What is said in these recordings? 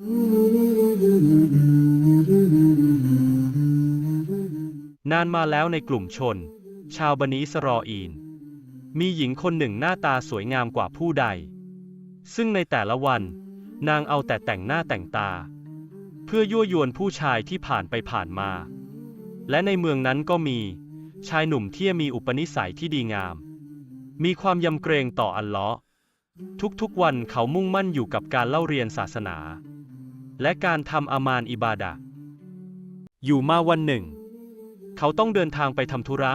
นานมาแล้วในกลุ่มชน ชาวบันิสรออีน มีหญิงคนหนึ่งหน้าตาสวยงามกว่าผู้ใด ซึ่งในแต่ละวัน นางเอาแต่แต่งหน้าแต่งตา เพื่อยั่วยวนผู้ชายที่ผ่านไปผ่านมา และในเมืองนั้นก็มี ชายหนุ่มที่มีอุปนิสัยที่ดีงาม มีความยำเกรงต่ออัลเลาะห์ทุกๆวันเขามุ่งมั่นอยู่กับการเล่าเรียนศาสนา และการทำอามานอิบาดะอยู่มาวันหนึ่ง เขาต้องเดินทางไปทำธุระ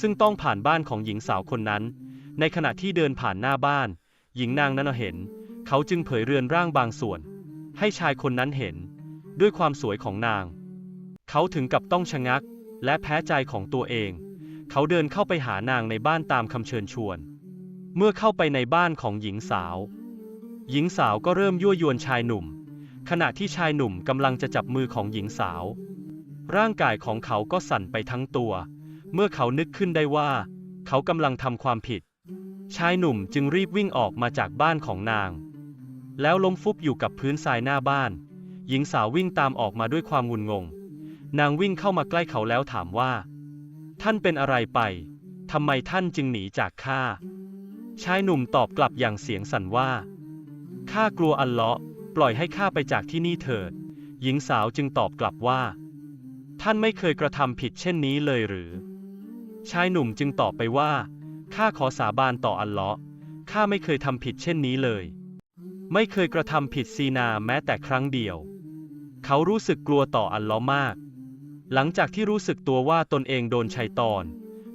ซึ่งต้องผ่านบ้านของหญิงสาวคนนั้น ในขณะที่เดินผ่านหน้าบ้าน หญิงนางนั้นเห็น เขาจึงเผยเรือนร่างบางส่วน ให้ชายคนนั้นเห็น ด้วยความสวยของนาง เขาถึงกับต้องชะงัก และแพ้ใจของตัวเอง เขาเดินเข้าไปหานางในบ้านตามคำเชิญชวน เมื่อเข้าไปในบ้านของหญิงสาว หญิงสาวก็เริ่มยั่วยวนชายหนุ่ม ขณะที่ชายหนุ่มกำลังจะจับมือของหญิงสาว ร่างกายของเขาก็สั่นไปทั้งตัว เมื่อเขานึกขึ้นได้ว่า เขากำลังทำความผิด ชายหนุ่มจึงรีบวิ่งออกมาจากบ้านของนาง แล้วล้มฟุบอยู่กับพื้นทรายหน้าบ้าน หญิงสาววิ่งตามออกมาด้วยความงุนงง นางวิ่งเข้ามาใกล้เขาแล้วถามว่า ท่านเป็นอะไรไปทำไมท่านจึงหนีจากข้า ชายหนุ่มตอบกลับอย่างเสียงสั่นว่า ข้ากลัวอัลเลาะห์ ปล่อยให้ข้าไปจากที่นี่เถิด หญิงสาวจึงตอบกลับว่า ท่านไม่เคยกระทำผิดเช่นนี้เลยหรือ ชายหนุ่มจึงตอบไปว่า ข้าขอสาบานต่ออัลเลาะห์ข้าไม่เคยทำผิดเช่นนี้เลย ไม่เคยกระทำผิดซีนาแม้แต่ครั้งเดียว เขารู้สึกกลัวต่ออัลเลาะห์มาก หลังจากที่รู้สึกตัวว่าตนเองโดนชัยตอน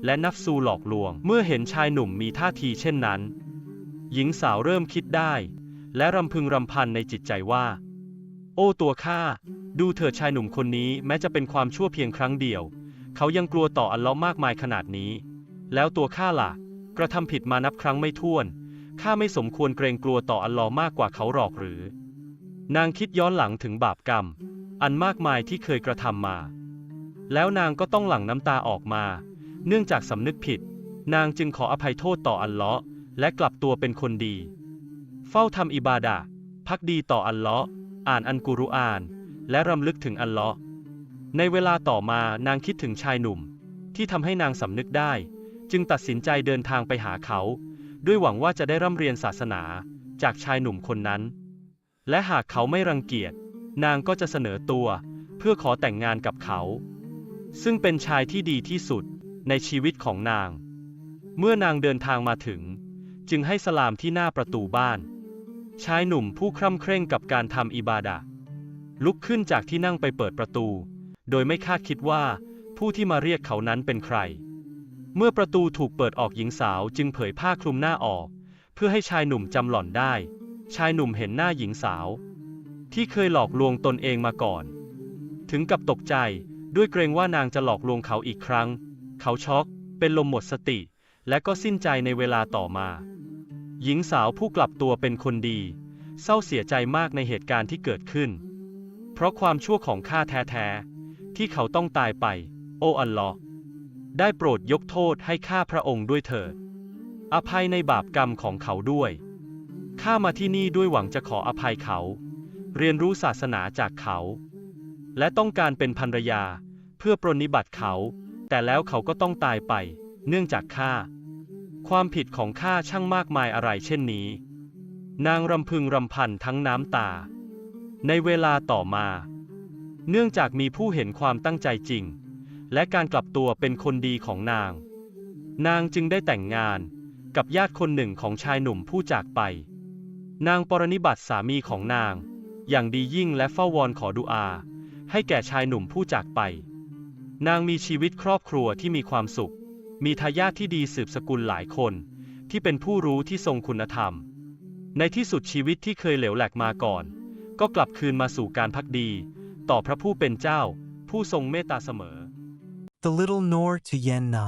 และนัฟซูหลอกลวง เมื่อเห็นชายหนุ่มมีท่าทีเช่นนั้น หญิงสาวเริ่มคิดได้ และรำพึงรำพันในจิตใจว่า โอ้ตัวข้าดูเถิดชายหนุ่มคนนี้แม้จะเป็นความชั่วเพียงครั้งเดียว เขายังกลัวต่ออัลเลาะห์มากมายขนาดนี้ แล้วตัวข้าล่ะ กระทำผิดมานับครั้งไม่ถ้วนข้าไม่สมควรเกรงกลัวต่ออัลเลอฮ์มากกว่าเขาหรอกหรือ นางคิดย้อนหลังถึงบาปกรรม อันมากมายที่เคยกระทำมา แล้วนางก็ต้องหลั่งน้ำตาออกมา เนื่องจากสำนึกผิด นางจึงขออภัยโทษต่ออัลเลาะห์และกลับตัวเป็นคนดี เฝ้าทำอิบาดะห์พักดีต่ออัลเลาะห์อ่านอันกุรุอาน และรำลึกถึงอัลเลาะห์ในเวลาต่อมานางคิดถึงชายหนุ่ม ที่ทำให้นางสำนึกได้ จึงตัดสินใจเดินทางไปหาเขา ด้วยหวังว่าจะได้ร่ำเรียนศาสนาจากชายหนุ่มคนนั้น และหากเขาไม่รังเกียจ นางก็จะเสนอตัวเพื่อขอแต่งงานกับเขา ซึ่งเป็นชายที่ดีที่สุดในชีวิตของนาง เมื่อนางเดินทางมาถึง จึงให้สลามที่หน้าประตูบ้าน ชายหนุ่มผู้คร่ำเคร่งกับการทำอิบาดะลุกขึ้นจากที่นั่งไปเปิดประตู โดยไม่คาดคิดว่า ผู้ที่มาเรียกเขานั้นเป็นใคร เมื่อประตูถูกเปิดออกหญิงสาวจึงเผยผ้าคลุมหน้าออก เพื่อให้ชายหนุ่มจำหล่อนได้ ชายหนุ่มเห็นหน้าหญิงสาว ที่เคยหลอกลวงตนเองมาก่อน ถึงกับตกใจด้วยเกรงว่านางจะหลอกลวงเขาอีกครั้ง เขาช็อก เป็นลมหมดสติ และก็สิ้นใจในเวลาต่อมา หญิงสาวผู้กลับตัวเป็นคนดี เศร้าเสียใจมากในเหตุการณ์ที่เกิดขึ้น เพราะความชั่วของข้าแท้ๆ ที่เขาต้องตายไป โอ้อัลลอฮ์ได้โปรดยกโทษให้ข้าพระองค์ด้วยเถิด อภัยในบาปกรรมของเขาด้วย ข้ามาที่นี่ด้วยหวังจะขออภัยเขา เรียนรู้ศาสนาจากเขา และต้องการเป็นภรรยา เพื่อปรนนิบัติเขา แต่แล้วเขาก็ต้องตายไป เนื่องจากข้า ความผิดของข้าช่างมากมายอะไรเช่นนี้ นางรำพึงรำพันทั้งน้ำตา ในเวลาต่อมา เนื่องจากมีผู้เห็นความตั้งใจจริง และการกลับตัวเป็นคนดีของนาง นางจึงได้แต่งงานกับญาติคนหนึ่งของชายหนุ่มผู้จากไป นางปรนิบัติสามีของนาง อย่างดียิ่งและเฝ้าวอนขอดุอา ให้แก่ชายหนุ่มผู้จากไป นางมีชีวิตครอบครัวที่มีความสุข มีทายาทที่ดีสืบสกุลหลายคน ที่เป็นผู้รู้ที่ทรงคุณธรรม ในที่สุดชีวิตที่เคยเหลวแหลกมาก่อน ก็กลับคืนมาสู่การพักดี ต่อพระผู้เป็นเจ้า ผู้ทรงเมตตาเสมอ The Little Nor to Yen Na